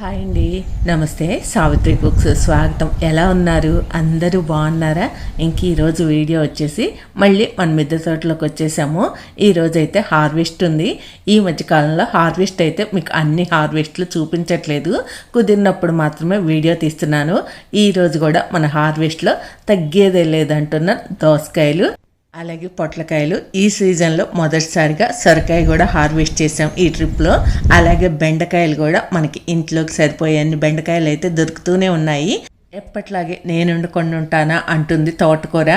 Hi అండి. నమస్తే. Savitri books స్వాగతం. ఎలా ఉన్నారు? అందరూ బాగున్నారా? ఇంక ఈరోజు వీడియో వచ్చేసి మళ్ళీ మన మిద్దె తోటలోకి వచ్చేసాము. ఈరోజు అయితే హార్వెస్ట్ ఉంది. ఈ మధ్యకాలంలో హార్వెస్ట్ అయితే మీకు అన్ని హార్వెస్ట్లు చూపించట్లేదు. కుదిరినప్పుడు మాత్రమే వీడియో తీస్తున్నాను. ఈరోజు కూడా మన హార్వెస్ట్లో తగ్గేదే లేదంటున్న దోసకాయలు. అలాగే పొట్లకాయలు ఈ సీజన్లో మొదటిసారిగా సొరకాయ కూడా హార్వెస్ట్ చేసాం ఈ ట్రిప్లో అలాగే బెండకాయలు కూడా మనకి ఇంట్లోకి సరిపోయే అన్ని బెండకాయలు అయితే దొరుకుతూనే ఉన్నాయి. ఎప్పట్లాగే నేను వండుకొని ఉంటానా అంటుంది తోటకూర.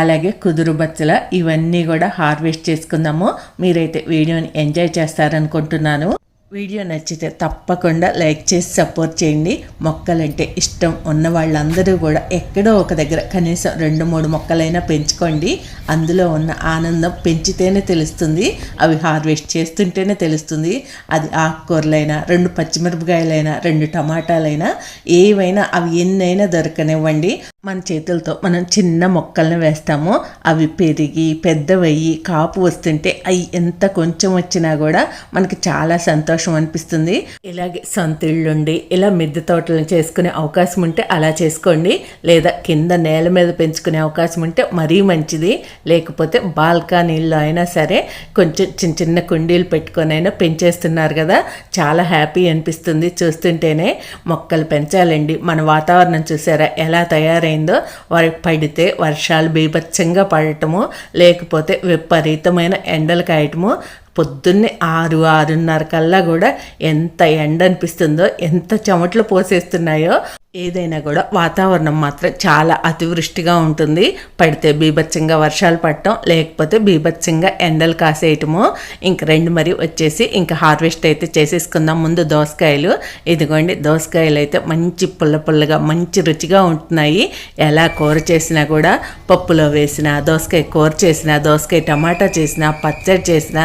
అలాగే కుదురు బచ్చల ఇవన్నీ కూడా హార్వెస్ట్ చేసుకుందాము. మీరైతే వీడియోని ఎంజాయ్ చేస్తారనుకుంటున్నాను. వీడియో నచ్చితే తప్పకుండా లైక్ చేసి సపోర్ట్ చేయండి. మొక్కలంటే ఇష్టం ఉన్న వాళ్ళందరూ కూడా ఎక్కడో ఒక దగ్గర కనీసం రెండు మూడు మొక్కలైనా పెంచుకోండి. అందులో ఉన్న ఆనందం పెంచితేనే తెలుస్తుంది. అవి హార్వెస్ట్ చేస్తుంటేనే తెలుస్తుంది. అది ఆకుకూరలైనా రెండు పచ్చిమిరపకాయలైనా రెండు టమాటాలైనా ఏవైనా అవి ఎన్నైనా దొరకనివ్వండి. మన చేతులతో మనం చిన్న మొక్కల్ని వేస్తామో. అవి పెరిగి పెద్దవయ్యి కాపు వస్తుంటే అవి ఎంత కొంచెం వచ్చినా కూడా మనకి చాలా సంతోషం అనిపిస్తుంది. ఇలాగే సొంత ఇళ్ళుండి ఇలా మిద్దె తోటలను చేసుకునే అవకాశం ఉంటే అలా చేసుకోండి. లేదా కింద నేల మీద పెంచుకునే అవకాశం ఉంటే మరీ మంచిది. లేకపోతే బాల్కనీల్లో అయినా సరే కొంచెం చిన్న చిన్న కుండీలు పెట్టుకొని అయినా పెంచేస్తున్నారు కదా. చాలా హ్యాపీ అనిపిస్తుంది చూస్తుంటేనే. మొక్కలు పెంచాలండి. మన వాతావరణం చూసారా ఎలా తయారైందో. వారి పడితే వర్షాలు బీభత్సంగా పడటము. లేకపోతే విపరీతమైన ఎండలు కాయటము. పొద్దున్నే ఆరు ఆరున్నర కల్లా కూడా ఎంత ఎండ అనిపిస్తుందో ఎంత చెమట్లు పోసేస్తున్నాయో. ఏదైనా కూడా వాతావరణం మాత్రం చాలా అతివృష్టిగా ఉంటుంది. పడితే బీభత్సంగా వర్షాలు పడటం లేకపోతే బీభత్సంగా ఎండలు కాసేయటము. ఇంక రెండు మరి వచ్చేసి ఇంకా హార్వెస్ట్ అయితే చేసేసుకుందాం ముందు దోసకాయలు. ఇదిగోండి దోసకాయలు అయితే మంచి పుల్ల పుల్లగా మంచి రుచిగా ఉంటున్నాయి. ఎలా కూర చేసినా కూడా పప్పులో వేసిన దోసకాయ కూర చేసిన దోసకాయ టమాటా చేసిన పచ్చడి చేసిన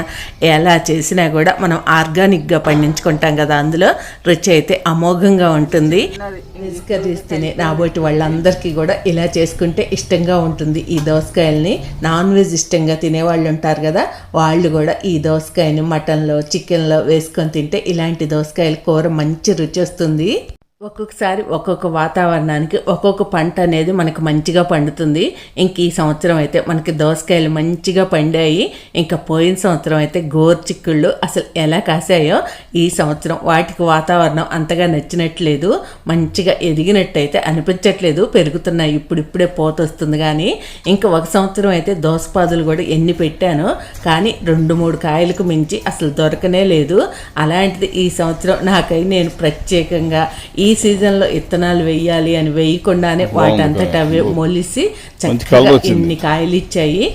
ఎలా చేసినా కూడా మనం ఆర్గానిక్గా పండించుకుంటాం కదా అందులో. రుచి అయితే అమోఘంగా ఉంటుంది. వెజ్ కర్రీస్ తినే రాబోటి వాళ్ళందరికీ కూడా ఇలా చేసుకుంటే ఇష్టంగా ఉంటుంది. ఈ దోసకాయల్ని నాన్ వెజ్ ఇష్టంగా తినే వాళ్ళు ఉంటారు కదా వాళ్ళు కూడా ఈ దోసకాయని మటన్లో చికెన్లో వేసుకొని తింటే ఇలాంటి దోసకాయల కూర మంచి రుచి వస్తుంది. ఒక్కొక్కసారి ఒక్కొక్క వాతావరణానికి ఒక్కొక్క పంట అనేది మనకు మంచిగా పండుతుంది. ఇంక ఈ సంవత్సరం అయితే మనకి దోసకాయలు మంచిగా పండాయి. ఇంకా పోయిన సంవత్సరం అయితే గోర్చిక్కుళ్ళు అసలు ఎలా కాసాయో ఈ సంవత్సరం వాటికి వాతావరణం అంతగా నచ్చినట్లేదు. మంచిగా ఎదిగినట్టయితే అనిపించట్లేదు. పెరుగుతున్నాయి. ఇప్పుడిప్పుడే పోత వస్తుంది కానీ ఇంకా ఒక సంవత్సరం అయితే దోసపాదులు కూడా ఎన్ని పెట్టాను. కానీ రెండు మూడు కాయలకు మించి అసలు దొరకనే లేదు. అలాంటిది ఈ సంవత్సరం నాకై నేను ప్రత్యేకంగా ఈ సీజన్లో ఇత్తనాలు వేయాలి అని వేయకుండానే వాటంతట అవే మొలిసి చక్కగా ఇన్ని కాయలు ఇచ్చాయి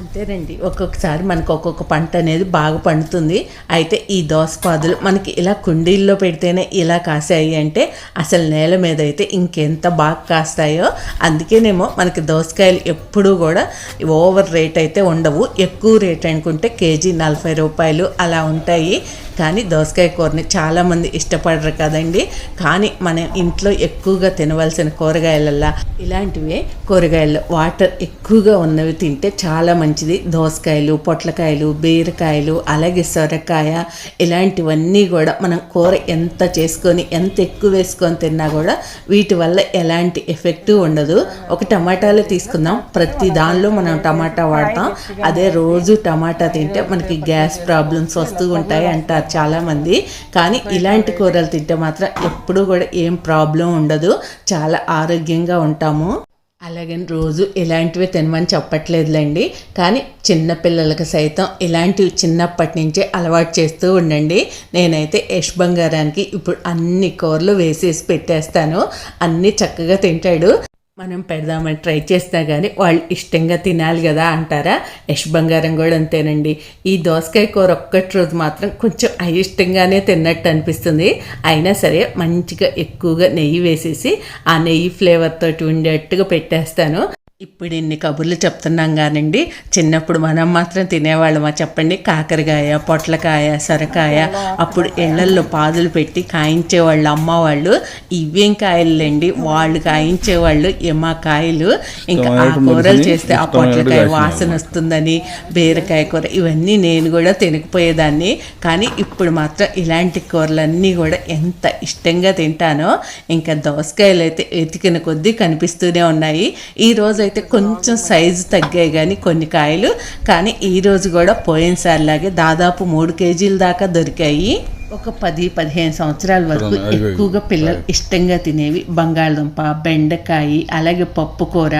అంతేనండి. ఒక్కొక్కసారి మనకు ఒక్కొక్క పంట అనేది బాగా పండుతుంది. అయితే ఈ దోసపాదులు మనకి ఇలా కుండీల్లో పెడితేనే ఇలా కాసాయి అంటే అసలు నేల మీద అయితే ఇంకెంత బాగా కాస్తాయో అందుకేనేమో మనకి దోసకాయలు ఎప్పుడూ కూడా ఓవర్ రేట్ అయితే ఉండవు. ఎక్కువ రేట్ అనుకుంటే కేజీ నలభై రూపాయలు అలా ఉంటాయి. కానీ దోసకాయ కూరని చాలామంది ఇష్టపడరు కదండి. కానీ మనం ఇంట్లో ఎక్కువగా తినవలసిన కూరగాయలల్లా ఇలాంటివే కూరగాయల్లో వాటర్ ఎక్కువగా ఉన్నవి తింటే చాలా మంచిది. దోసకాయలు పొట్లకాయలు బీరకాయలు అలాగే సొరకాయ ఇలాంటివన్నీ కూడా మనం కూర ఎంత చేసుకొని ఎంత ఎక్కువ వేసుకొని తిన్నా కూడా వీటి వల్ల ఎలాంటి ఎఫెక్ట్ ఉండదు. ఒక టమాటాలు తీసుకుందాం. ప్రతి దానిలో మనం టమాటా వాడతాం. అదే రోజు టమాటా తింటే మనకి గ్యాస్ ప్రాబ్లమ్స్ వస్తూ ఉంటాయి అంటారు. చాలామంది. కానీ ఇలాంటి కూరలు తింటే మాత్రం ఎప్పుడూ కూడా ఏం ప్రాబ్లం ఉండదు. చాలా ఆరోగ్యంగా ఉంటాము. అలాగని రోజు ఇలాంటివి తినమని చెప్పట్లేదులేండి. కానీ చిన్న పిల్లలకి సైతం ఇలాంటివి చిన్నప్పటి నుంచే అలవాటు చేస్తూ ఉండండి. నేనైతే యష్ బంగారానికి ఇప్పుడు అన్ని కూరలు వేసేసి పెట్టేస్తాను. అన్నీ చక్కగా తింటాడు. మనం పెడదామని ట్రై చేసినా కానీ వాళ్ళు ఇష్టంగా తినాలి కదా అంటారా? యష్ బంగారం కూడా అంతేనండి. ఈ దోసకాయ కూర ఒక్కటి రోజు మాత్రం కొంచెం అయిష్టంగానే తిన్నట్టు అనిపిస్తుంది. అయినా సరే మంచిగా ఎక్కువగా నెయ్యి వేసేసి ఆ నెయ్యి ఫ్లేవర్ తోటి ఉండేట్టుగా పెట్టేస్తాను. ఇప్పుడు ఇన్ని కబుర్లు చెప్తున్నాం కానండి చిన్నప్పుడు మనం మాత్రం తినేవాళ్ళమా చెప్పండి? కాకరకాయ పొట్లకాయ సొరకాయ అప్పుడు ఇళ్ళల్లో పాదులు పెట్టి కాయించేవాళ్ళు అమ్మ వాళ్ళు ఇవేం కాయలండి వాళ్ళు కాయించేవాళ్ళు ఏమా కాయలు? ఇంకా ఆ కూరలు చేస్తే ఆ పొట్లకాయ వాసన వస్తుందని బీరకాయ కూర ఇవన్నీ నేను కూడా తినకపోయేదాన్ని. కానీ ఇప్పుడు మాత్రం ఇలాంటి కూరలన్నీ కూడా ఎంత ఇష్టంగా తింటానో ఇంకా దోసకాయలు అయితే ఎతికిన కొద్దీ కనిపిస్తూనే ఉన్నాయి. ఈ రోజు అయితే కొంచెం సైజు తగ్గాయి కానీ కొన్ని కాయలు. కానీ ఈ రోజు కూడా పోయినసారి లాగే దాదాపు మూడు కేజీల దాకా దొరికాయి. ఒక పది పదిహేను సంవత్సరాల వరకు ఎక్కువగా పిల్లలు ఇష్టంగా తినేవి బంగాళదుంప బెండకాయ అలాగే పప్పు కూర.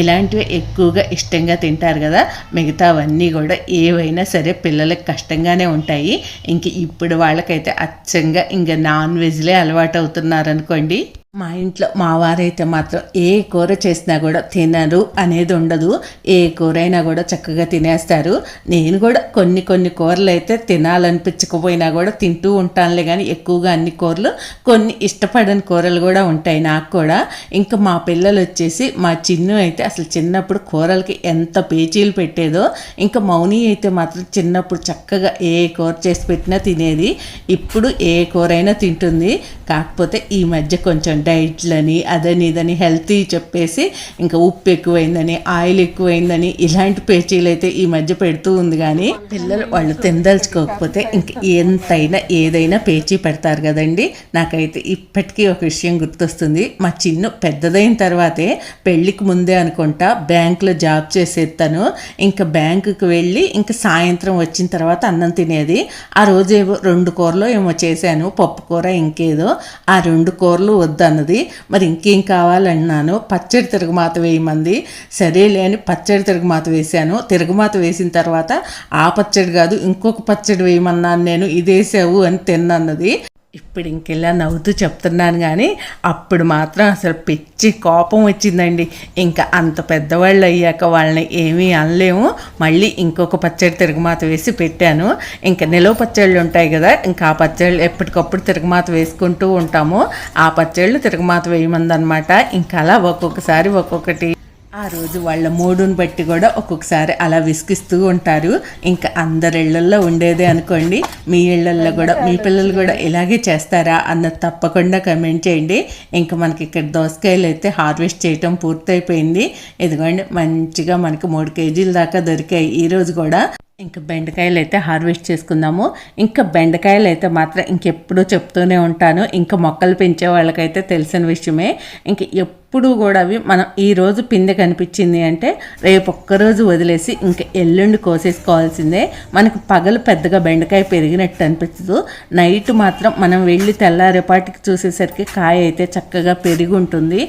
ఇలాంటివి ఎక్కువగా ఇష్టంగా తింటారు కదా. మిగతావన్నీ కూడా ఏవైనా సరే పిల్లలకు కష్టంగానే ఉంటాయి. ఇంక ఇప్పుడు వాళ్ళకైతే అచ్చంగా ఇంకా నాన్ వెజ్లే అలవాటు అవుతున్నారు అనుకోండి మా ఇంట్లో మా వారైతే మాత్రం ఏ కూర చేసినా కూడా తినరు అనేది ఉండదు. ఏ కూర అయినా కూడా చక్కగా తినేస్తారు. నేను కూడా కొన్ని కొన్ని కూరలు అయితే తినాలనిపించకపోయినా కూడా తింటూ ఉంటానులే కానీ ఎక్కువగా అన్ని కూరలు కొన్ని ఇష్టపడని కూరలు కూడా ఉంటాయి నాకు కూడా. ఇంకా మా పిల్లలు వచ్చేసి మా చిన్ను అయితే అసలు చిన్నప్పుడు కూరలకి ఎంత పేచీలు పెట్టేదో ఇంకా మౌని అయితే మాత్రం చిన్నప్పుడు చక్కగా ఏ కూర చేసి పెట్టినా తినేది. ఇప్పుడు ఏ కూరైనా తింటుంది. కాకపోతే ఈ మధ్య కొంచెం డైట్లని అదని ఇదని హెల్తీ చెప్పేసి ఇంకా ఉప్పు ఎక్కువైందని ఆయిల్ ఎక్కువైందని ఇలాంటి పేచీలు అయితే ఈ మధ్య పెడుతూ ఉంది కానీ పిల్లలు వాళ్ళు తినదలుచుకోకపోతే ఇంక ఎంతైనా ఏదైనా పేచీ పెడతారు కదండి. నాకైతే ఇప్పటికీ ఒక విషయం గుర్తొస్తుంది. మా చిన్న పెద్దదైన తర్వాతే పెళ్ళికి ముందే అనుకుంటా బ్యాంకులో జాబ్ చేసేస్తాను ఇంకా బ్యాంకుకి వెళ్ళి ఇంకా సాయంత్రం వచ్చిన తర్వాత అన్నం తినేది. ఆ రోజు ఏవో రెండు కూరలు ఏమో చేశాను పప్పు కూర ఇంకేదో. ఆ రెండు కూరలు అన్నది. మరి ఇంకేం కావాలన్నాను పచ్చడి తిరుగుమాత వేయమంది. సరేలే అని పచ్చడి తిరుగుమాత వేశాను. తిరుగుమాత వేసిన తర్వాత ఆ పచ్చడి కాదు ఇంకొక పచ్చడి వేయమన్నాను నేను. ఇదేసావు అని తిన్నన్నది. ఇప్పుడు ఇంకెలా నవ్వుతూ చెప్తున్నాను కానీ అప్పుడు మాత్రం అసలు పిచ్చి కోపం వచ్చిందండి. ఇంకా అంత పెద్దవాళ్ళు అయ్యాక వాళ్ళని ఏమీ అనలేము. మళ్ళీ ఇంకొక పచ్చడి తిరుగుమాత వేసి పెట్టాను. ఇంకా నిలవ పచ్చళ్ళు ఉంటాయి కదా ఇంకా ఆ పచ్చళ్ళు ఎప్పటికప్పుడు తిరుగుమాత వేసుకుంటూ ఉంటాము. ఆ పచ్చళ్ళు తిరుగుమాత వేయమందనమాట. ఇంకా అలా ఒక్కొక్కసారి ఒక్కొక్కటి ఆ రోజు వాళ్ళ మూడుని బట్టి కూడా ఒక్కొక్కసారి అలా విసిగిస్తూ ఉంటారు. ఇంకా అందరి ఇళ్ళల్లో ఉండేదే అనుకోండి. మీ ఇళ్ళల్లో కూడా మీ పిల్లలు కూడా ఇలాగే చేస్తారా అన్నది తప్పకుండా కమెంట్ చేయండి. ఇంకా మనకి ఇక్కడ దోసకాయలు అయితే హార్వెస్ట్ చేయటం పూర్తయిపోయింది. ఇదిగోండి మంచిగా మనకి మూడు కేజీల దాకా దొరికాయి ఈ రోజు కూడా. ఇంకా బెండకాయలు అయితే హార్వెస్ట్ చేసుకుందాము. ఇంకా బెండకాయలు అయితే మాత్రం ఇంకెప్పుడూ చెప్తూనే ఉంటాను. ఇంకా మొక్కలు పెంచే వాళ్ళకైతే తెలిసిన విషయమే. ఇంక ఎప్పుడు కూడా అవి మనం ఈరోజు పిందె కనిపించింది అంటే రేపు ఒక్కరోజు వదిలేసి ఇంకా ఎల్లుండి కోసేసుకోవాల్సిందే. మనకు పగలు పెద్దగా బెండకాయ పెరిగినట్టు అనిపించదు. నైట్ మాత్రం మనం వెళ్ళి తెల్లారేపాటికి చూసేసరికి కాయ అయితే చక్కగా పెరిగి ఉంటుంది.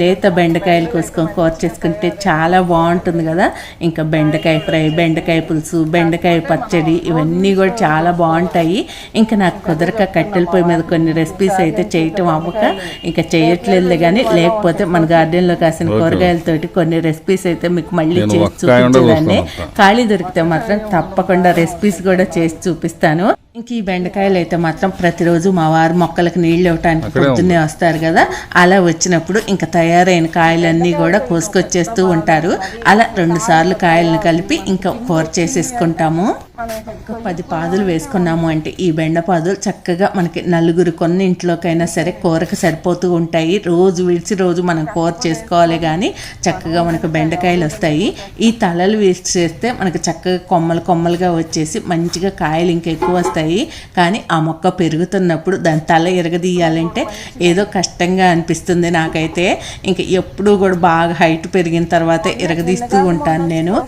లేత బెండకాయలు కోసుకొని కూర చేసుకుంటే చాలా బాగుంటుంది కదా. ఇంకా బెండకాయ ఫ్రై బెండకాయ పులుసు బెండకాయ పచ్చడి ఇవన్నీ కూడా చాలా బాగుంటాయి. ఇంకా నాకు కుదరక కట్టెల పొయ్యి మీద కొన్ని రెసిపీస్ అయితే చేయటం అవ్వక ఇంకా చేయట్లేదు కానీ లేకపోతే మన గార్డెన్లో కాసిన కూరగాయలతోటి కొన్ని రెసిపీస్ అయితే మీకు మళ్ళీ చేసి చూపించేదాన్ని ఖాళీ దొరికితే మాత్రం తప్పకుండా రెసిపీస్ కూడా చేసి చూపిస్తాను. ఇంక ఈ బెండకాయలు అయితే మాత్రం ప్రతిరోజు మా వారు మొక్కలకు నీళ్ళు ఇవ్వటానికి పొద్దున్నే వస్తారు కదా. అలా వచ్చినప్పుడు ఇంకా తయారైన కాయలన్నీ కూడా కోసుకొచ్చేస్తూ ఉంటారు. అలా రెండు సార్లు కాయలను కలిపి ఇంకా కూర చేసేసుకుంటాము. పది పాదులు వేసుకున్నాము అంటే ఈ బెండ పాదులు చక్కగా మనకి నలుగురు కొన్ని ఇంట్లోకైనా సరే కూరకు సరిపోతూ ఉంటాయి. రోజు విడిచి రోజు మనం కూర చేసుకోవాలి కానీ చక్కగా మనకు బెండకాయలు వస్తాయి. ఈ తలలు వేసి చేస్తే మనకి చక్కగా కొమ్మలు కొమ్మలుగా వచ్చేసి మంచిగా కాయలు ఇంకా ఎక్కువ వస్తాయి. కానీ ఆ మొక్క పెరుగుతున్నప్పుడు దాని తల ఎరగదీయాలంటే ఏదో కష్టంగా అనిపిస్తుంది నాకైతే. ఇంకా ఎప్పుడూ కూడా బాగా హైట్ పెరిగిన తర్వాత ఎరగదీస్తూ ఉంటాను నేను.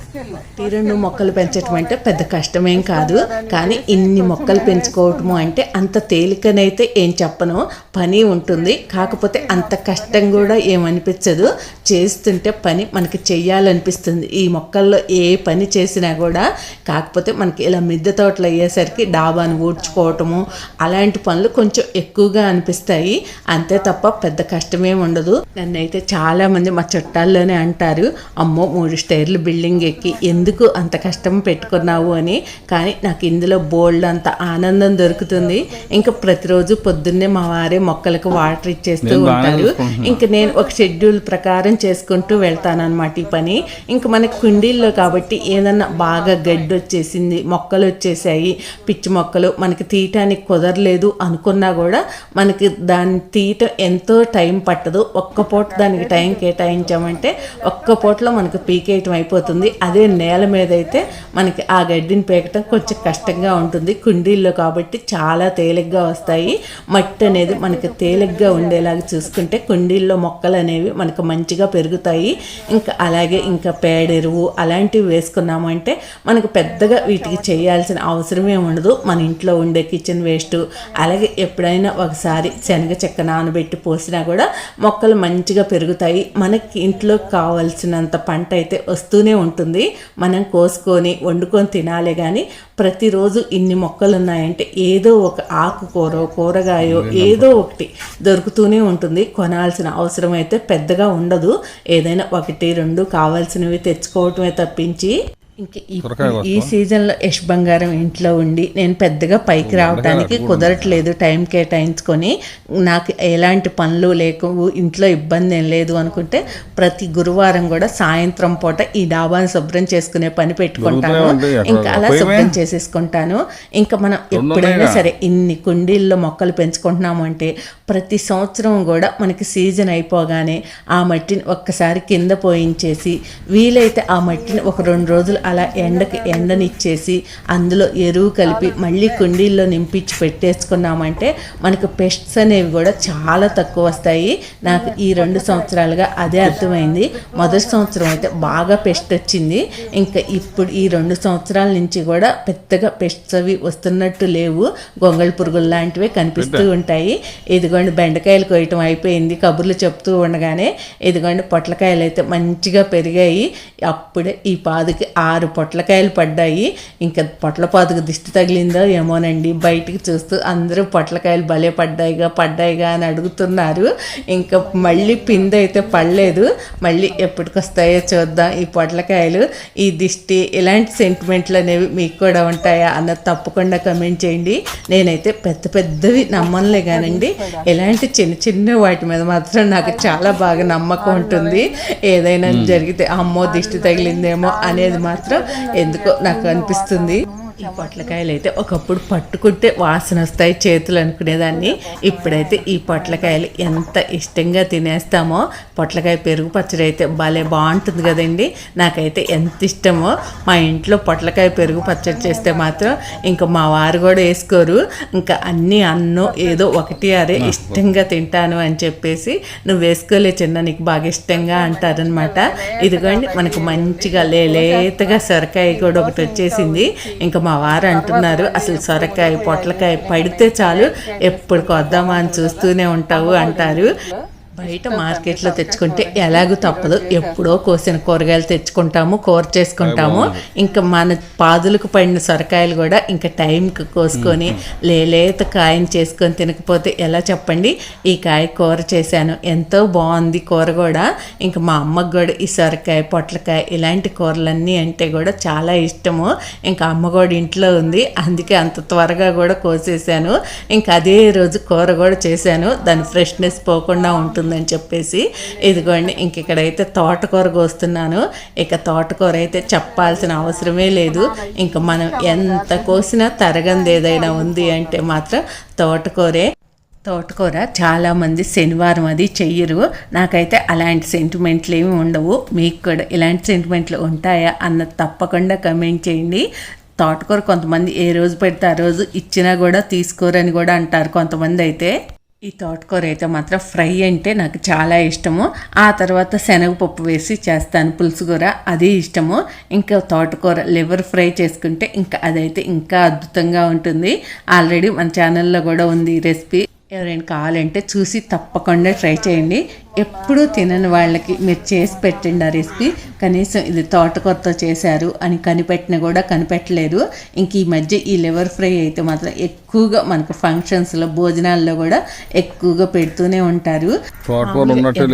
ఈ రెండు మొక్కలు పెంచడం అంటే పెద్ద కష్టమేం కాదు. కానీ ఇన్ని మొక్కలు పెంచుకోవటము అంటే అంత తేలికనైతే ఏం చెప్పను. పని ఉంటుంది. కాకపోతే అంత కష్టం కూడా ఏమనిపించదు. చేస్తుంటే పని మనకి చెయ్యాలనిపిస్తుంది. ఈ మొక్కల్లో ఏ పని చేసినా కూడా కాకపోతే మనకి ఇలా మిద్దె తోటలు అయ్యేసరికి డాబా డాబాను ఊడ్చుకోవటము అలాంటి పనులు కొంచెం ఎక్కువగా అనిపిస్తాయి. అంతే తప్ప పెద్ద కష్టమేం ఉండదు. నన్నైతే చాలా మంది మా చుట్టాల్లోనే అంటారు అమ్మో మూడు స్టైర్లు బిల్డింగ్ ఎక్కి ఎందుకు అంత కష్టం పెట్టుకున్నావు అని? కానీ నాకు ఇందులో బోల్డ్ అంత ఆనందం దొరుకుతుంది. ఇంకా ప్రతిరోజు పొద్దున్నే మా వారే మొక్కలకు వాటర్ ఇచ్చేస్తూ ఉంటారు. ఇంకా నేను ఒక షెడ్యూల్ ప్రకారం చేసుకుంటూ వెళ్తానన్నమాట ఈ పని. ఇంకా మనకి కుండీల్లో కాబట్టి ఏదన్నా బాగా గడ్డి వచ్చేసింది మొక్కలు వచ్చేసాయి పిచ్చి మొక్కలు మనకి తీయటానికి కుదరలేదు అనుకున్నా కూడా మనకి దాన్ని తీయటం ఎంతో టైం పట్టదు. ఒక్క పూట దానికి టైం కేటాయించామంటే ఒక్క పూటలో మనకు పీకేయటం అయిపోతుంది. అదే నేల మీద అయితే మనకి ఆ గడ్డిని పీకటం కొంచెం కష్టంగా ఉంటుంది. కుండీల్లో కాబట్టి చాలా తేలిగ్గా వస్తాయి. మట్టి అనేది మనకి తేలిగ్గా ఉండేలాగా చూసుకుంటే కుండీల్లో మొక్కలు అనేవి మనకు మంచిగా పెరుగుతాయి. ఇంకా అలాగే ఇంకా పేడెరువు అలాంటివి వేసుకున్నామంటే మనకు పెద్దగా వీటికి చేయాల్సిన అవసరమే ఉండదు. మన ఇంట్లో ఉండే కిచెన్ వేస్ట్ అలాగే ఎప్పుడైనా ఒకసారి శనగ చెక్క నానబెట్టి పోసినా కూడా మొక్కలు మంచిగా పెరుగుతాయి. మనకి ఇంట్లో కావాల్సినంత పంట అయితే వస్తూనే ఉంటుంది. మనం కోసుకొని వండుకొని తినాలే కానీ ప్రతిరోజు ఇన్ని మొక్కలు ఉన్నాయంటే ఏదో ఒక ఆకుకూర కూరగాయో ఏదో ఒకటి దొరుకుతూనే ఉంటుంది. కొనాల్సిన అవసరం అయితే పెద్దగా ఉండదు. ఏదైనా ఒకటి రెండు కావాల్సినవి తెచ్చుకోవటమే తప్పించి ఇంక ఈ సీజన్లో యష్ బంగారం ఇంట్లో ఉండి నేను పెద్దగా పైకి రావడానికి కుదరట్లేదు టైం కేటాయించుకొని నాకు ఎలాంటి పనులు లేకు ఇంట్లో ఇబ్బంది ఏం లేదు అనుకుంటే ప్రతి గురువారం కూడా సాయంత్రం పూట ఈ డాబాని శుభ్రం చేసుకునే పని పెట్టుకుంటాను. ఇంకా అలా? శుభ్రం చేసేసుకుంటాను ఇంకా మనం ఎప్పుడైనా. సరే ఇన్ని కుండీల్లో మొక్కలు పెంచుకుంటున్నాము అంటే ప్రతి సంవత్సరం కూడా మనకి సీజన్ అయిపోగానే ఆ మట్టిని ఒక్కసారి కింద పోయించేసి వీలైతే ఆ మట్టిని ఒక రెండు రోజులు అలా ఎండకి ఎండనిచ్చేసి అందులో ఎరువు కలిపి మళ్ళీ కుండీల్లో నింపించి పెట్టేసుకున్నామంటే మనకు పెస్ట్స్ అనేవి కూడా చాలా తక్కువ వస్తాయి. నాకు ఈ రెండు సంవత్సరాలుగా అదే అర్థమైంది. మొదటి సంవత్సరం అయితే బాగా పెస్ట్ వచ్చింది. ఇంకా ఇప్పుడు ఈ రెండు సంవత్సరాల నుంచి కూడా పెద్దగా పెస్ట్స్ అవి వస్తున్నట్టు లేవు. గొంగళి పురుగులు లాంటివే కనిపిస్తూ ఉంటాయి. ఇదిగోండి బెండకాయలు కొయ్యటం అయిపోయింది. కబుర్లు చెప్తూ ఉండగానే ఇదిగోండి పొట్లకాయలు అయితే మంచిగా పెరిగాయి. అప్పుడే ఈ పాదుకి ఆరు పొట్లకాయలు పడ్డాయి. ఇంకా పొట్ల పాదుకు దిష్టి తగిలిందో ఏమోనండి. బయటికి చూస్తూ అందరూ పొట్లకాయలు భలే పడ్డాయిగా పడ్డాయిగా అని అడుగుతున్నారు. ఇంకా మళ్ళీ పిండి అయితే పడలేదు. మళ్ళీ ఎప్పటికొస్తాయో చూద్దాం ఈ పొట్లకాయలు. ఈ దిష్టి ఇలాంటి సెంటిమెంట్లు అనేవి మీకు కూడా ఉంటాయా అన్నది తప్పకుండా కమెంట్ చేయండి. నేనైతే పెద్ద పెద్దవి నమ్మనులే కానండి. ఇలాంటి చిన్న చిన్న వాటి మీద మాత్రం నాకు చాలా బాగా నమ్మకం ఉంటుంది. ఏదైనా జరిగితే అమ్మో దిష్టి తగిలిందేమో అనేది మాత్రం ఎందుకో నాకు అనిపిస్తుంది. ఈ పొట్లకాయలు అయితే ఒకప్పుడు పట్టుకుంటే వాసన వస్తాయి చేతులు అనుకునేదాన్ని. ఇప్పుడైతే ఈ పొట్లకాయలు ఎంత ఇష్టంగా తినేస్తామో పొట్లకాయ పెరుగు పచ్చడి అయితే భలే బాగుంటుంది కదండి. నాకైతే ఎంత ఇష్టమో మా ఇంట్లో పొట్లకాయ పెరుగు పచ్చడి చేస్తే మాత్రం ఇంకా మా వారు కూడా వేసుకోరు. ఇంకా అన్నీ అన్నం ఏదో ఒకటి అరే ఇష్టంగా తింటాను అని చెప్పేసి నువ్వు వేసుకోలే చిన్న నీకు బాగా ఇష్టంగా అంటారనమాట ఇదిగోండి మనకు మంచిగా లేలేతగా సొరకాయ కూడా ఒకటి వచ్చేసింది. ఇంకా మా వారు అంటున్నారు అసలు సొరకాయ పొట్లకాయ పడితే చాలు ఎప్పుడు కొద్దామా అని చూస్తూనే ఉంటావు అంటారు. బయట మార్కెట్లో తెచ్చుకుంటే ఎలాగూ తప్పదు. ఎప్పుడో కోసిన కూరగాయలు తెచ్చుకుంటాము కూర చేసుకుంటాము. ఇంకా మన పాదులకు పడిన సొరకాయలు కూడా ఇంకా టైంకి కోసుకొని లేలేత కాయని చేసుకొని తినకపోతే ఎలా చెప్పండి? ఈ కాయ కూర చేశాను ఎంతో బాగుంది కూర కూడా. ఇంకా మా అమ్మకు కూడా ఈ సొరకాయ పొట్లకాయ ఇలాంటి కూరలన్నీ అంటే కూడా చాలా ఇష్టము. ఇంకా అమ్మ కూడా ఇంట్లో ఉంది అందుకే అంత త్వరగా కూడా కోసేసాను ఇంకా అదే రోజు కూర కూడా చేశాను. దాని ఫ్రెష్నెస్ పోకుండా ఉంటుందని చెప్పేసి ఇదిగోండి ఇంక ఇక్కడైతే తోటకూర కోస్తున్నాను. ఇక తోటకూర అయితే చెప్పాల్సిన అవసరమే లేదు. ఇంకా మనం ఎంత కోసినా తరగంది ఏదైనా ఉంది అంటే మాత్రం తోటకూరే. తోటకూర చాలామంది శనివారం అది చెయ్యరు. నాకైతే అలాంటి సెంటిమెంట్లు ఏమి ఉండవు. మీకు కూడా ఇలాంటి సెంటిమెంట్లు ఉంటాయా అన్నది తప్పకుండా కమెంట్ చేయండి. తోటకూర కొంతమంది ఏ రోజు పెడితే ఆ రోజు ఇచ్చినా కూడా తీసుకోరని కూడా అంటారు కొంతమంది అయితే. ఈ తోటకూర అయితే మాత్రం ఫ్రై అంటే నాకు చాలా ఇష్టము. ఆ తర్వాత శనగపప్పు వేసి చేస్తాను పులుసు కూర అది ఇష్టము. ఇంకా తోటకూర లివర్ ఫ్రై చేసుకుంటే ఇంకా అదైతే ఇంకా అద్భుతంగా ఉంటుంది. ఆల్రెడీ మన ఛానల్లో కూడా ఉంది ఈ రెసిపీ. ఎవరైనా కావాలంటే చూసి తప్పకుండా ట్రై చేయండి. ఎప్పుడూ తినని వాళ్ళకి మీరు చేసి పెట్టండి ఆ రెసిపీ కనీసం ఇది తోటకూరతో చేశారు అని కనిపెట్టిన కూడా కనిపెట్టలేదు. ఇంక ఈ మధ్య ఈ లివర్ ఫ్రై అయితే మాత్రం ఎక్కువగా మనకు ఫంక్షన్స్లో భోజనాల్లో కూడా ఎక్కువగా పెడుతూనే ఉంటారు.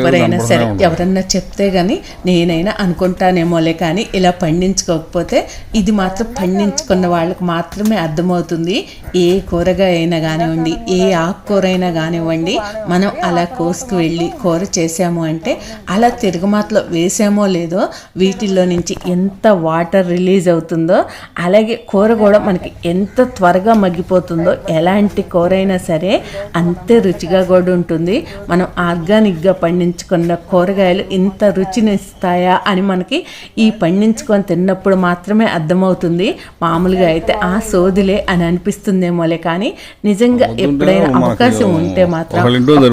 ఎవరైనా సరే. ఎవరన్నా చెప్తే గానీ నేనైనా అనుకుంటానేమోలే కానీ ఇలా పండించుకోకపోతే ఇది మాత్రం పండించుకున్న వాళ్ళకి మాత్రమే అర్థమవుతుంది. ఏ కూరగాయ అయినా కానివ్వండి ఏ ఆకుకూర అయినా కానివ్వండి మనం అలా కోసుకు వెళ్ళి కూర చేసాము అంటే అలా తిరగమాతలో వేసామో లేదో వీటిల్లో నుంచి ఎంత వాటర్ రిలీజ్ అవుతుందో అలాగే కూర కూడా మనకి ఎంత త్వరగా మగ్గిపోతుందో ఎలాంటి కూర అయినా సరే అంతే రుచిగా కూడా ఉంటుంది మనం ఆర్గానిక్గా పండించుకున్న కూరగాయలు ఇంత రుచిని ఇస్తాయా అని మనకి ఈ పండించుకొని తిన్నప్పుడు మాత్రమే అర్థమవుతుంది మామూలుగా అయితే ఆ సోదిలే అని అనిపిస్తుందేమోలే కానీ నిజంగా ఎప్పుడైనా అవకాశం ఉంటే మాత్రం.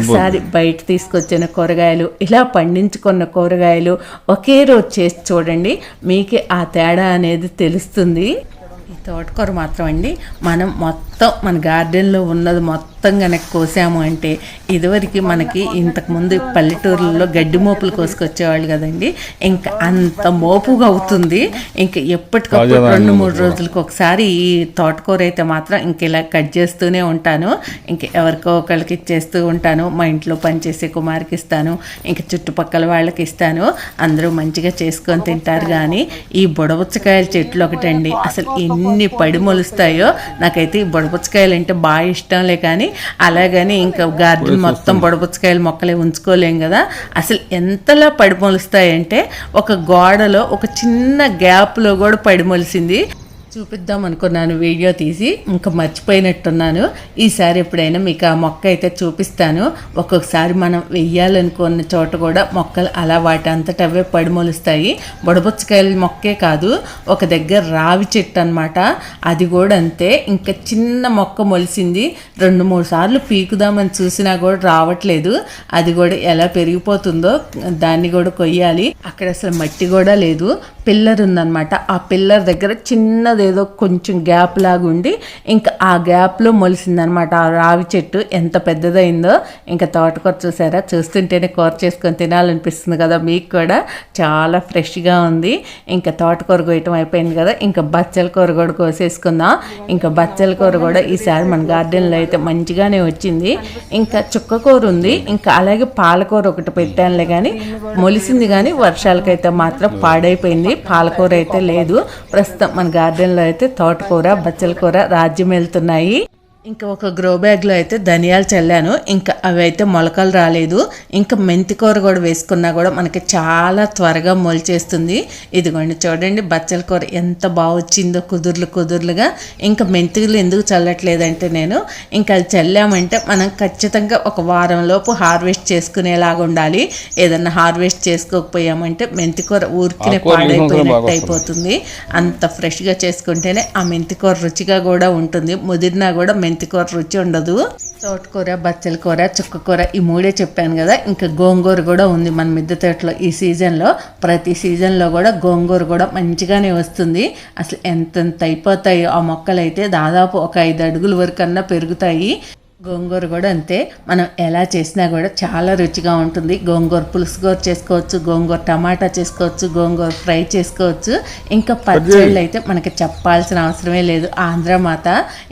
ఒకసారి బయట తీసుకొచ్చిన కూరగాయలు ఇలా పండించుకున్న కూరగాయలు ఒకే రోజు చేసి చూడండి మీకు ఆ తేడా అనేది తెలుస్తుంది. ఈ తోటకూర మాత్రం అండి మనం మొత్తం మన గార్డెన్లో ఉన్నది మొత్తం కనుక కోసాము అంటే ఇదివరకు మనకి ఇంతకుముందు పల్లెటూర్లలో గడ్డి మోపులు కోసుకొచ్చేవాళ్ళు కదండి. ఇంకా అంత మోపుగా అవుతుంది. ఇంకా ఎప్పటికప్పుడు రెండు మూడు రోజులకు ఒకసారి ఈ తోటకూర అయితే మాత్రం ఇంక ఇలా కట్ చేస్తూనే ఉంటాను. ఇంక ఎవరికో ఒకళ్ళకి ఇచ్చేస్తూ ఉంటాను. మా ఇంట్లో పనిచేసే కుమార్కి ఇస్తాను. ఇంక చుట్టుపక్కల వాళ్ళకి ఇస్తాను. అందరూ మంచిగా చేసుకొని తింటారు కానీ ఈ బుడబుచ్చకాయల చెట్లు ఒకటండి. అసలు ఎన్ని పడి మొలుస్తాయో నాకైతే ఈ బుడబుచ్చకాయలు అంటే బాగా ఇష్టంలే కానీ అలాగని ఇంకా గార్డెన్ మొత్తం బుడబుచ్చకాయలు మొక్కలే ఉంచుకోలేం కదా. అసలు ఎంతలా పడి మొలుస్తాయంటే ఒక గోడలో ఒక చిన్న గ్యాప్లో కూడా పడి మొలిసింది. చూపిద్దాం అనుకున్నాను వీడియో తీసి. ఇంకా మర్చిపోయినట్టున్నాను. ఈసారి ఎప్పుడైనా మీకు ఆ మొక్క అయితే చూపిస్తాను. ఒక్కొక్కసారి మనం వెయ్యాలనుకున్న చోట కూడా మొక్కలు అలా వాటి అంతట అవే పడిమొలుస్తాయి. బుడబుచ్చకాయల మొక్కే కాదు ఒక దగ్గర రావి చెట్టు అనమాట అది కూడా అంతే. ఇంకా చిన్న మొక్క మొలిసింది. రెండు మూడు సార్లు పీకుదామని చూసినా కూడా రావట్లేదు. అది కూడా ఎలా పెరిగిపోతుందో దాన్ని కూడా కొయ్యాలి. అక్కడ అసలు మట్టి కూడా లేదు. పిల్లర్ ఉందన్నమాట. ఆ పిల్లర్ దగ్గర చిన్నదేదో కొంచెం గ్యాప్ లాగా ఉండి ఇంకా ఆ గ్యాప్లో మొలిసిందనమాట ఆ రావి చెట్టు ఎంత పెద్దదైందో. ఇంకా తోటకూర చూసారా? చూస్తుంటేనే కూర చేసుకొని తినాలనిపిస్తుంది కదా. మీకు కూడా చాలా ఫ్రెష్గా ఉంది. ఇంకా తోటకూర కోయటం అయిపోయింది కదా. ఇంకా బచ్చల కూర కూడా కోసేసుకుందాం. ఇంకా బచ్చల కూర కూడా ఈసారి మన గార్డెన్లో అయితే మంచిగానే వచ్చింది. ఇంకా చుక్క కూర ఉంది. ఇంకా అలాగే పాలకూర ఒకటి పెట్టానులే కానీ మొలిసింది కానీ వర్షాలకైతే మాత్రం పాడైపోయింది. పాలకూర అయితే లేదు. ప్రస్తుతం మన గార్డెన్లో అయితే తోటకూర బచ్చల కూర రాజ్యం వెళ్తున్నాయి. ఇంకా ఒక గ్రో బ్యాగ్లో అయితే ధనియాలు చల్లాను. ఇంకా అవి అయితే మొలకలు రాలేదు. ఇంకా మెంతి కూర కూడా వేసుకున్నా కూడా మనకి చాలా త్వరగా మొలిచేస్తుంది. ఇదిగోండి చూడండి బచ్చల కూర ఎంత బాగా వచ్చిందో కుదుర్లు కుదుర్లుగా. ఇంకా మెంతులు ఎందుకు చల్లట్లేదంటే నేను ఇంకా అది చల్లామంటే మనం ఖచ్చితంగా ఒక వారం లోపు హార్వెస్ట్ చేసుకునేలాగా ఉండాలి. ఏదన్నా హార్వెస్ట్ చేసుకోకపోయామంటే మెంతి కూర ఊరికినే పాడైపోయినట్టు అయిపోతుంది. అంత ఫ్రెష్గా చేసుకుంటేనే ఆ మెంతికూర రుచిగా కూడా ఉంటుంది. ముదిరినా కూడా మెంతికూర రుచి ఉండదు. తోటకూర బచ్చల కూర చుక్కకూర ఈ మూడే చెప్పాను కదా. ఇంకా గోంగూర కూడా ఉంది మన మిద్దె తోటలో ఈ సీజన్లో. ప్రతి సీజన్లో కూడా గోంగూర కూడా మంచిగానే వస్తుంది. అసలు ఎంతెంత అయిపోతాయో ఆ మొక్కలు అయితే దాదాపు ఒక ఐదు అడుగుల వరకు అన్నా పెరుగుతాయి. గోంగూర కూడా అంతే. మనం ఎలా చేసినా కూడా చాలా రుచిగా ఉంటుంది. గోంగూర పులుసు కూర చేసుకోవచ్చు గోంగూర టమాటా చేసుకోవచ్చు గోంగూర ఫ్రై చేసుకోవచ్చు. ఇంకా పచ్చళ్ళు అయితే మనకి చెప్పాల్సిన అవసరమే లేదు. ఆంధ్ర మాత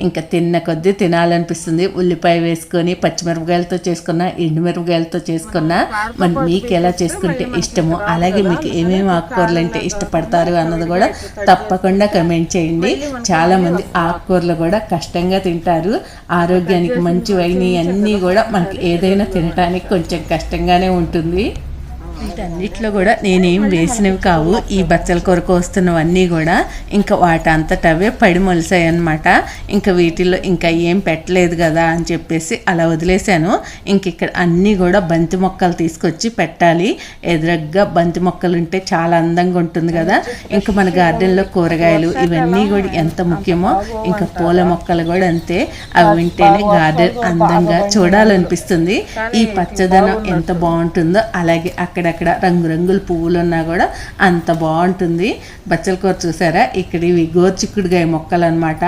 ఇంకా తిన్న కొద్దీ తినాలనిపిస్తుంది. ఉల్లిపాయ వేసుకొని పచ్చిమిరపకాయలతో చేసుకున్న ఎండుమిరపకాయలతో చేసుకున్న మరి మీకు ఎలా చేసుకుంటే ఇష్టమో అలాగే మీకు ఏమేమి ఆకుకూరలు అంటే ఇష్టపడతారు అన్నది కూడా తప్పకుండా కమెంట్ చేయండి. చాలా మంది ఆకుకూరలు కూడా కష్టంగా తింటారు. ఆరోగ్యానికి మంచివైనవి అన్నీ కూడా మనకి ఏదైనా తినడానికి కొంచెం కష్టంగానే ఉంటుంది. వీటన్నిటిలో కూడా నేనేం వేసినవి కావు. ఈ బచ్చల కొరకు వస్తున్నవన్నీ కూడా ఇంకా వాటంతట అవే పడి మొలిసాయన్నమాట. ఇంకా వీటిల్లో ఇంకా ఏం పెట్టలేదు కదా అని చెప్పేసి అలా వదిలేశాను. ఇంక ఇక్కడ అన్నీ కూడా బంతి మొక్కలు తీసుకొచ్చి పెట్టాలి. ఎదురగ్గా బంతి మొక్కలు ఉంటే చాలా అందంగా ఉంటుంది కదా. ఇంకా మన గార్డెన్లో కూరగాయలు ఇవన్నీ కూడా ఎంత ముఖ్యమో ఇంకా పూల మొక్కలు కూడా అంతే. అవి వింటేనే గార్డెన్ అందంగా చూడాలనిపిస్తుంది. ఈ పచ్చదనం ఎంత బాగుంటుందో అలాగే అక్కడ అక్కడక్కడ రంగురంగుల పువ్వులు ఉన్నా కూడా అంత బాగుంటుంది. బచ్చల కూర చూసారా? ఇక్కడ ఇవి గోర్చిక్కుడుగాయ మొక్కలు అనమాట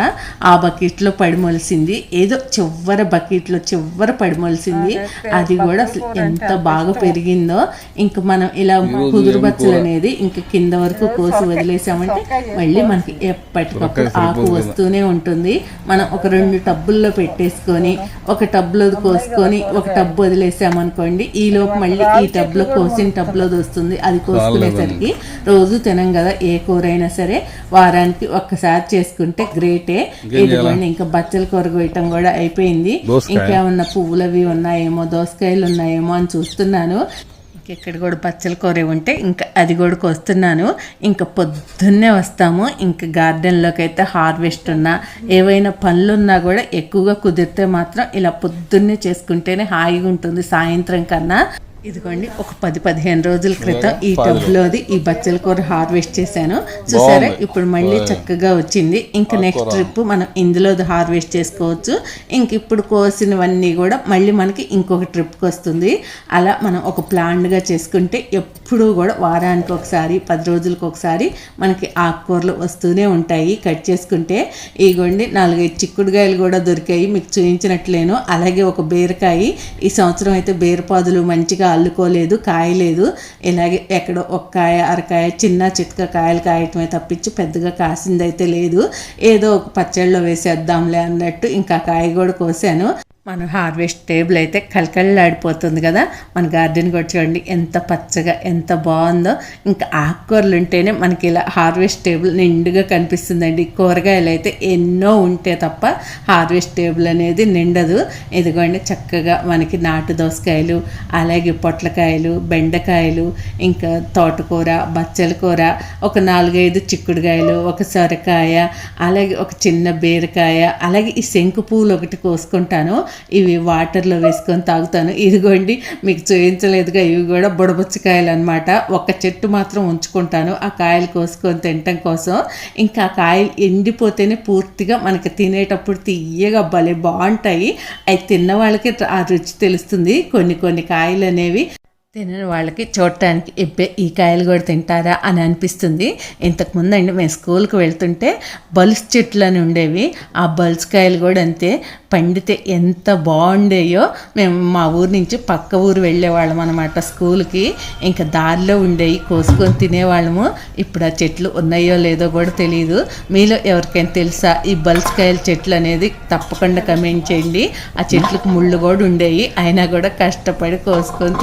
ఆ బకెట్లో పడి మొలిసింది ఏదో చివరి బకెట్లో చివరి పడి మొలిసింది అది కూడా ఎంత బాగా పెరిగిందో. ఇంక మనం ఇలా కుదురు బచ్చలు అనేది ఇంక కింద వరకు కోసి వదిలేసామంటే మళ్ళీ మనకి ఎప్పటికప్పుడు ఆకు వస్తూనే ఉంటుంది. మనం ఒక రెండు టబ్బుల్లో పెట్టేసుకొని ఒక టబ్లో కోసుకొని ఒక టబ్బు వదిలేసామనుకోండి ఈ లోపు మళ్ళీ ఈ టబ్లో కోసిన టబ్లోది వస్తుంది అది కోసుకునేసరికి రోజు తినం కదా ఏ కూర అయినా సరే వారానికి ఒక్కసారి చేసుకుంటే గ్రేటే. ఇదిగోండి ఇంకా బచ్చల కూర వేయటం కూడా అయిపోయింది. ఇంకేమన్నా పువ్వులు అవి ఉన్నాయేమో దోసకాయలు ఉన్నాయేమో అని చూస్తున్నాను. ఇక్కడ కూడా పచ్చల కూర ఉంటే ఇంకా అది కూడా వస్తున్నాను ఇంకా పొద్దున్నే వస్తాము. ఇంకా గార్డెన్లోకి అయితే హార్వెస్ట్ ఉన్నా ఏవైనా పనులు ఉన్నా కూడా ఎక్కువగా కుదిరితే మాత్రం ఇలా పొద్దున్నే చేసుకుంటేనే హాయిగా ఉంటుంది సాయంత్రం కన్నా. ఇదిగోండి ఒక పది పదిహేను రోజుల క్రితం ఈ టబ్లోది ఈ బచ్చల కూర హార్వెస్ట్ చేశాను. చూసారా. ఇప్పుడు మళ్ళీ చక్కగా వచ్చింది. ఇంకా నెక్స్ట్ ట్రిప్ మనం ఇందులో హార్వెస్ట్ చేసుకోవచ్చు. ఇంక ఇప్పుడు కోసినవన్నీ కూడా మళ్ళీ మనకి ఇంకొక ట్రిప్కి వస్తుంది. అలా మనం ఒక ప్లాన్డ్గా చేసుకుంటే ఎప్పుడూ కూడా వారానికి ఒకసారి పది రోజులకు ఒకసారి మనకి ఆకుకూరలు వస్తూనే ఉంటాయి. కట్ చేసుకుంటే ఇగోండి నాలుగైదు చిక్కుడుకాయలు కూడా దొరికాయి. మీకు చూపించినట్లేను. అలాగే ఒక బీరకాయ. ఈ సంవత్సరం అయితే బీరపాదులు మంచిగా అల్లుకోలేదు కాయలేదు. ఇలాగే ఎక్కడో ఒక కాయ అరకాయ చిన్న చిట్క కాయలు కాయటమే తప్పించి పెద్దగా కాసిందైతే లేదు. ఏదో ఒక పచ్చళ్ళలో వేసేద్దాంలే అన్నట్టు ఇంకా కాయ కూడా కోసాను. మనం హార్వెస్ట్ టేబుల్ అయితే కలకళ్ళాడిపోతుంది కదా. మన గార్డెన్ కూడా చూడండి ఎంత పచ్చగా ఎంత బాగుందో. ఇంకా ఆకుకూరలు ఉంటేనే మనకి ఇలా హార్వెస్ట్ టేబుల్ నిండుగా కనిపిస్తుందండి. కూరగాయలు అయితే ఎన్నో ఉంటే తప్ప హార్వెస్ట్ టేబుల్ అనేది నిండదు. ఇదిగోండి చక్కగా మనకి నాటు దోసకాయలు అలాగే పొట్లకాయలు బెండకాయలు ఇంకా తోటకూర బచ్చల కూర ఒక నాలుగైదు చిక్కుడుకాయలు ఒక సొరకాయ అలాగే ఒక చిన్న బీరకాయ అలాగే ఈ శంకు పూలు ఒకటి కోసుకుంటాను. ఇవి వాటర్లో వేసుకొని తాగుతాను. ఇదిగోండి మీకు చూపించలేదుగా ఇవి కూడా బుడబుచ్చకాయలు అనమాట ఒక చెట్టు మాత్రం ఉంచుకుంటాను. ఆ కాయలు కోసుకొని తినటం కోసం. ఇంకా ఆ కాయలు ఎండిపోతేనే పూర్తిగా మనకి తినేటప్పుడు తీయగా భలే బాగుంటాయి. అవి తిన్న వాళ్ళకి ఆ రుచి తెలుస్తుంది. కొన్ని కొన్ని కాయలు అనేవి తినని వాళ్ళకి చూడటానికి ఇబ్బే ఈ కాయలు కూడా తింటారా అని అనిపిస్తుంది. ఇంతకుముందు అండి మేము స్కూల్కి వెళ్తుంటే బల్స్ చెట్లు అని ఉండేవి. ఆ బల్స్ కాయలు కూడా అంతే. పండితే ఎంత బాగుండేయో మేము మా ఊరు నుంచి పక్క ఊరు వెళ్ళేవాళ్ళం అనమాట స్కూల్కి ఇంకా దారిలో ఉండేవి కోసుకొని తినేవాళ్ళము. ఇప్పుడు ఆ చెట్లు ఉన్నాయో లేదో కూడా తెలియదు మీలో ఎవరికైనా తెలుసా? ఈ బల్స్ కాయల చెట్లు అనేది తప్పకుండా కమెంట్ చేయండి. ఆ చెట్లకు ముళ్ళు కూడా ఉండేవి. అయినా కూడా కష్టపడి కోసుకొని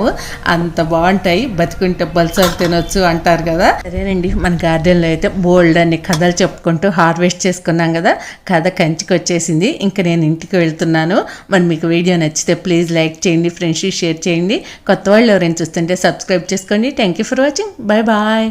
తినేవాళ్ళము అంత బాగుంటాయి. బతికుంటే బల్సాలు తినొచ్చు అంటారు కదా. సరేనండి మన గార్డెన్లో అయితే బోల్డ్ అన్ని కథలు చెప్పుకుంటూ హార్వెస్ట్ చేసుకున్నాం కదా. కథ కంచికి వచ్చేసింది. ఇంకా నేను ఇంటికి వెళ్తున్నాను. మరి మీకు వీడియో నచ్చితే ప్లీజ్ లైక్ చేయండి ఫ్రెండ్స్కి షేర్ చేయండి. కొత్త వాళ్ళు ఎవరైనా చూస్తుంటే సబ్స్క్రైబ్ చేసుకోండి. Thank you for watching bye bye